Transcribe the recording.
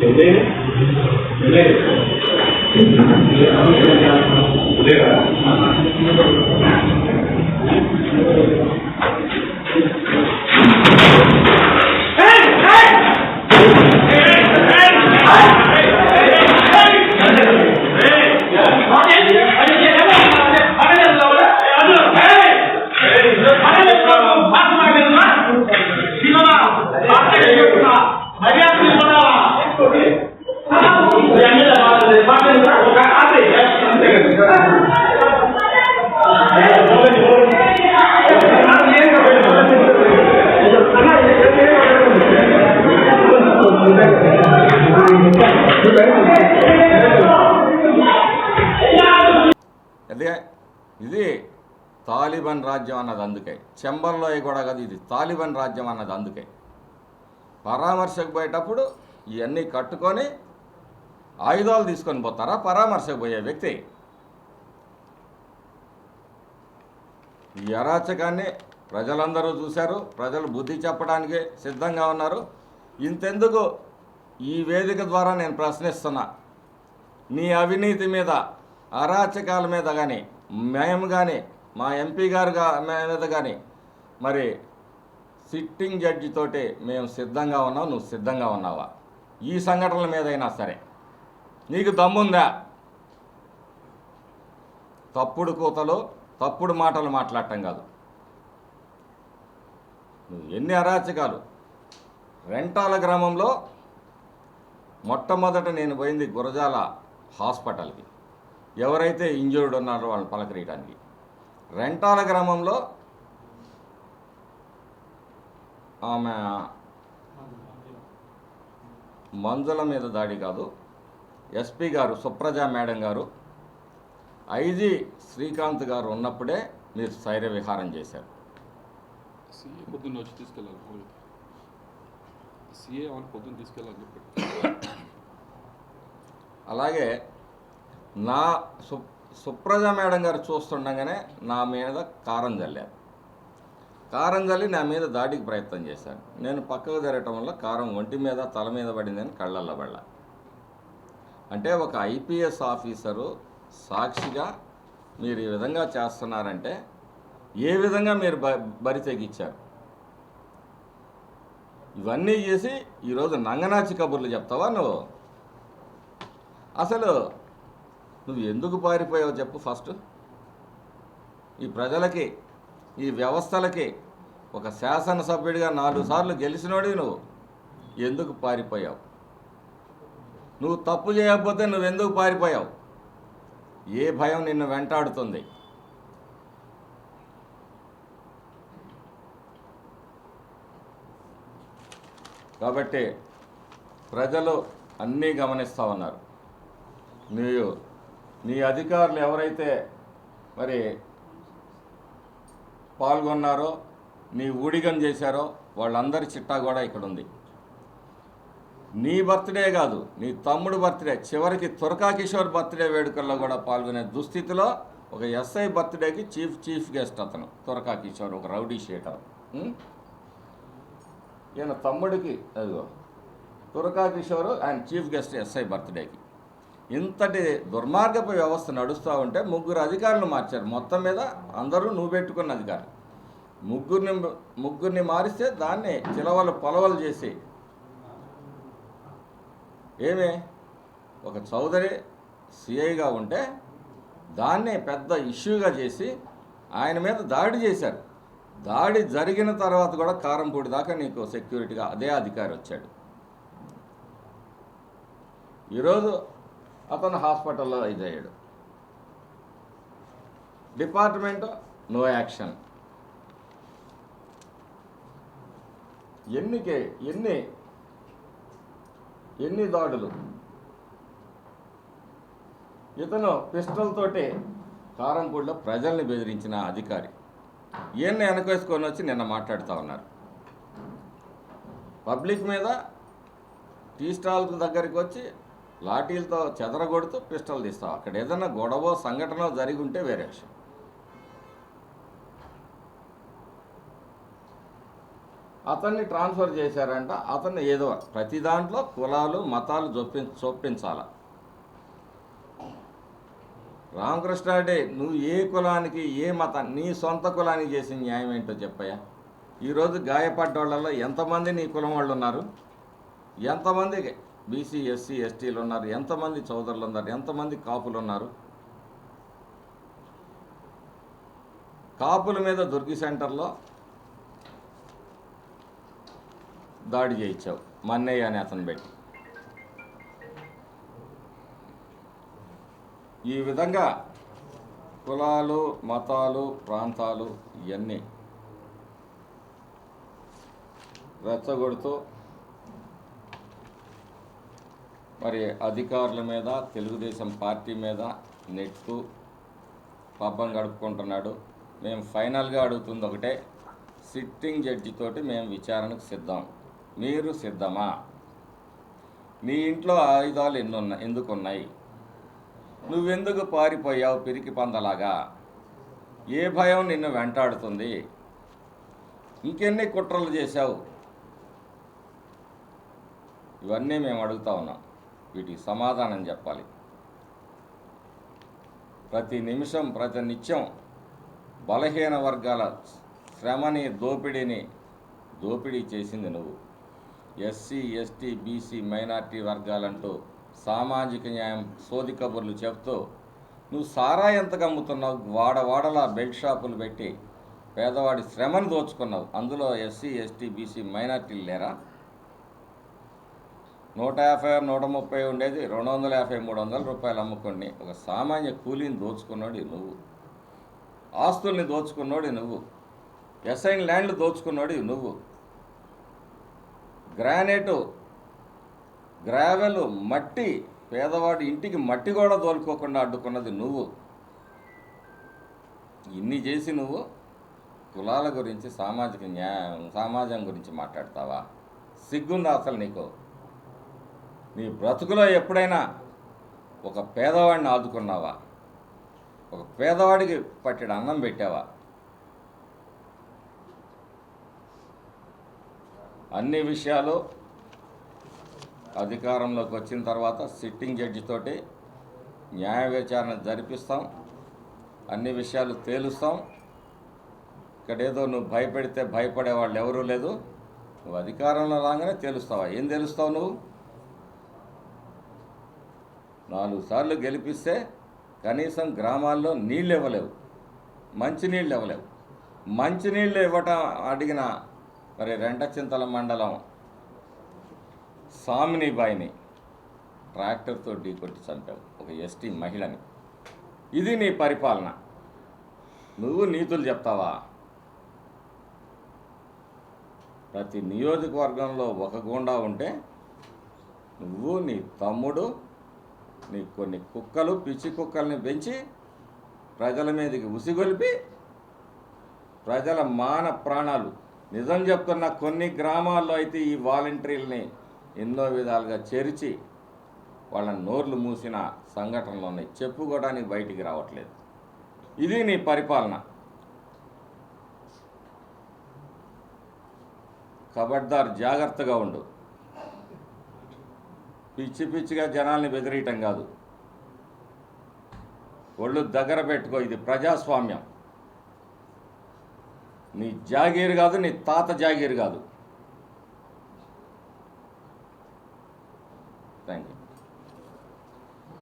얘네얘네 ఇది తాలిబాన్ రాజ్యం అన్నది అందుకే. చెంబల్లో కూడా కదా ఇది తాలిబాన్ రాజ్యం అన్నది అందుకే. పరామర్శకు పోయేటప్పుడు ఇవన్నీ కట్టుకొని ఆయుధాలు తీసుకొని పోతారా? పరామర్శకు పోయే వ్యక్తి. ఈ అరాచకాన్ని ప్రజలందరూ చూశారు. ప్రజలు బుద్ధి చెప్పడానికి సిద్ధంగా ఉన్నారు. ఇంతెందుకు ఈ వేదిక ద్వారా నేను ప్రశ్నిస్తున్నా. నీ అవినీతి మీద అరాచకాల మీద కానీ మేము కానీ మా ఎంపీ గారు మీద కానీ మరి సిట్టింగ్ జడ్జి తోటి మేము సిద్ధంగా ఉన్నాం నువ్వు సిద్ధంగా ఉన్నావా? ఈ సంఘటనల మీద అయినా సరే. నీకు దమ్ముందా? తప్పుడు కూతలు తప్పుడు మాటలు మాట్లాడటం కాదు. నువ్వు ఎన్ని అరాచకాలు. రెంటాల గ్రామంలో మొట్టమొదట నేను పోయింది గురజాల హాస్పిటల్కి. ఎవరైతే ఇంజూర్డ్ ఉన్నారో వాళ్ళని పలకరీయడానికి. రెంటాల గ్రామంలో ఆమె మంజుల మీద దాడి కాదు ఎస్పీ గారు సుప్రజ మేడం గారు ఐజీ శ్రీకాంత్ గారు ఉన్నప్పుడే మీరు శైర్య విహారం చేశారు. పొద్దున్న వచ్చి తీసుకెళ్ళాలి సీఏ పొద్దున్న తీసుకెళ్ళాలని చెప్పి అలాగే నా సు సుప్రజ మేడం గారు చూస్తుండగానే నా మీద కారం చల్లారు కారం చల్లి నా మీద దాడికి ప్రయత్నం చేశాను నేను పక్కకు జరగటం వల్ల కారం ఒంటి మీద తల మీద పడిందని కళ్ళల్లో పడ్డా. అంటే ఒక ఐపీఎస్ ఆఫీసరు సాక్షిగా మీరు ఈ విధంగా చేస్తున్నారంటే ఏ విధంగా మీరు బ బరి తెగించారు ఇవన్నీ చేసి ఈరోజు నంగనాచి కబుర్లు చెప్తావా నువ్వు? అసలు నువ్వు ఎందుకు పారిపోయావు చెప్పు ఫస్ట్. ఈ ప్రజలకి ఈ వ్యవస్థలకి ఒక శాసనసభ్యుడిగా నాలుగు సార్లు గెలిచినోడివి నువ్వు. ఎందుకు పారిపోయావు? నువ్వు తప్పు చేయకపోతే నువ్వు ఎందుకు పారిపోయావు? ఏ భయం నిన్ను వెంటాడుతుంది? కాబట్టి ప్రజలు అన్నీ గమనిస్తూ ఉన్నారు. నువ్వు నీ అధికారులు ఎవరైతే మరి పాల్గొన్నారో నీ ఊడిగం చేశారో వాళ్ళందరి చిట్టా కూడా ఇక్కడ ఉంది నీ బర్త్డే కాదు నీ తమ్ముడు బర్త్డే చివరికి తురకా కిషోర్ బర్త్డే వేడుకల్లో కూడా పాల్గొనే దుస్థితిలో ఒక ఎస్ఐ బర్త్డేకి చీఫ్ చీఫ్ గెస్ట్ అతను తురకా కిషోర్ ఒక రౌడీ షేటర్. ఈయన తమ్ముడికి అదిగో తురకా కిషోర్ ఆయన చీఫ్ గెస్ట్ ఎస్ఐ బర్త్డేకి. ఇంతటి దుర్మార్గపు వ్యవస్థ నడుస్తూ ఉంటే ముగ్గురు అధికారులు మార్చారు. మొత్తం మీద అందరూ నువ్వు పెట్టుకున్న అధికారులు. ముగ్గురిని ముగ్గురిని మారిస్తే దాన్ని చిలవలు పొలవలు చేసి. ఏమే? ఒక చౌదరి సిఐగా ఉంటే దాన్ని పెద్ద ఇష్యూగా చేసి ఆయన మీద దాడి చేశారు. దాడి జరిగిన తర్వాత కూడా కారంపూడి దాకా నీకు సెక్యూరిటీగా అదే అధికారి వచ్చాడు. ఈరోజు అతను హాస్పిటల్లో ఇదయ్యాడు. Department no action. ఎన్నికే ఎన్ని ఎన్ని దాడులు. ఇతను పిస్టల్ తోటి కారంపూడిలో ప్రజల్ని బెదిరించిన అధికారి. ఈయన్ని వెనకేసుకొని వచ్చి నిన్న మాట్లాడుతూ ఉన్నారు. పబ్లిక్ మీద టీ స్టాల్ దగ్గరికి వచ్చి లాఠీలతో చెదరగొడుతూ పిస్టల్ తీస్తావు. అక్కడ ఏదైనా గొడవ సంఘటన జరిగి ఉంటే వేరే విషయం. అతన్ని ట్రాన్స్ఫర్ చేశారంట. అతన్ని ఏదో ప్రతి దాంట్లో కులాలు మతాలు చొప్పి చొప్పించాల. రామకృష్ణారెడ్డి నువ్వు ఏ కులానికి ఏ మతం నీ సొంత కులానికి చేసిన న్యాయం ఏంటో చెప్పయ్యా. ఈరోజు గాయపడ్డోళ్ళలో ఎంతమంది నీ కులం వాళ్ళు ఉన్నారు ఎంతమంది బీసీ ఎస్సీ ఎస్టీలు ఉన్నారు. ఎంతమంది చౌదరులు ఉన్నారు? ఎంతమంది కాపులు ఉన్నారు? కాపుల మీద దుర్గి సెంటర్లో దాడి చేయించావు. మన్నయ్య అని అతను పెట్టి. ఈ విధంగా కులాలు మతాలు ప్రాంతాలు ఇవన్నీ రెచ్చగొడుతూ మరి అధికారుల మీద తెలుగుదేశం పార్టీ మీద నెట్టు పబ్బం గడుపుకుంటున్నాడు. మేము ఫైనల్గా అడుగుతుంది ఒకటే సిట్టింగ్ జడ్జితోటి మేము విచారణకు సిద్ధం. మీరు సిద్ధమా? నీ ఇంట్లో ఆయుధాలు ఎన్నున్నా ఎందుకున్నాయి? ఎందుకు ఉన్నాయి నువ్వెందుకు పారిపోయావు పిరికి పందలాగా? ఏ భయం నిన్ను వెంటాడుతుంది? ఇంకెన్ని కుట్రలు చేశావు? ఇవన్నీ మేము అడుగుతా ఉన్నాం. వీటికి సమాధానం చెప్పాలి. ప్రతి నిమిషం ప్రతి నిత్యం బలహీన వర్గాల శ్రమని దోపిడీని దోపిడీ చేసింది నువ్వు. ఎస్సీ ఎస్టీ బీసీ మైనార్టీ వర్గాలంటూ సామాజిక న్యాయం సోది కబుర్లు చెప్తూ నువ్వు సారా ఎంత అమ్ముతున్నావు? వాడవాడలా బెల్ట్ షాపులు పెట్టి పేదవాడి శ్రమను దోచుకున్నావు. అందులో ఎస్సీ ఎస్టీ బీసీ మైనార్టీలు లేరా? నూట యాభై నూట ముప్పై ఉండేది. రెండు వందల యాభై మూడు వందల రూపాయలు అమ్ముకొని ఒక సామాన్య కూలీని దోచుకున్నాడు నువ్వు. ఆస్తుల్ని దోచుకున్నాడు నువ్వు. ఎస్ఐన్ ల్యాండ్లు దోచుకున్నాడు నువ్వు. గ్రానైటు గ్రావెలు మట్టి పేదవాడి ఇంటికి మట్టి కూడా తోలుకోకుండా అడ్డుకున్నది నువ్వు. ఇన్ని చేసి నువ్వు కులాల గురించి సామాజిక న్యాయం సమాజం గురించి మాట్లాడతావా? సిగ్గుందా అసలు నీకు? నీ బ్రతుకులో ఎప్పుడైనా ఒక పేదవాడిని ఆదుకున్నావా? ఒక పేదవాడికి పట్టెడు అన్నం పెట్టావా? అన్ని విషయాలు అధికారంలోకి వచ్చిన తర్వాత సిట్టింగ్ జడ్జి తోటి న్యాయ విచారణ జరిపిస్తాం. అన్ని విషయాలు తేలుస్తాం. ఇక్కడ ఏదో నువ్వు భయపెడితే భయపడే వాళ్ళు ఎవరూ లేదు. నువ్వు అధికారంలో రాగానే తేలుస్తావా? ఏం తెలుస్తావు నువ్వు? నాలుగు సార్లు గెలిపిస్తే కనీసం గ్రామాల్లో నీళ్ళు ఇవ్వలేవు. మంచినీళ్ళు ఇవ్వలేవు. మంచినీళ్ళు ఇవ్వటం అడిగిన మరి రెంటచింతల మండలం సామినీబాయిని ట్రాక్టర్తో ఢీకొట్టి చంపావు. ఒక ఎస్టీ మహిళని. ఇది నీ పరిపాలన. నువ్వు నీతులు చెప్తావా? ప్రతి నియోజకవర్గంలో ఒక గుండా ఉంటే నువ్వు నీ తమ్ముడు నీ కొన్ని కుక్కలు పిచ్చి కుక్కల్ని పెంచి ప్రజల మీదకి ఉసిగొలిపి ప్రజల మాన ప్రాణాలు. నిజం చెప్తున్న కొన్ని గ్రామాల్లో అయితే ఈ వాలంటీర్లని ఎన్నో విధాలుగా చేర్చి వాళ్ళ నోర్లు మూసిన సంఘటనలు ఉన్నాయి. చెప్పుకోవడానికి బయటికి రావట్లేదు. ఇది నీ పరిపాలన. కబడ్దార్ జాగ్రత్తగా ఉండు. పిచ్చి పిచ్చిగా జనాల్ని బెదిరియటం కాదు. ఒళ్ళు దగ్గర పెట్టుకో ఇది ప్రజాస్వామ్యం. నీ జాగీరు కాదు నీ తాత జాగీరు కాదు.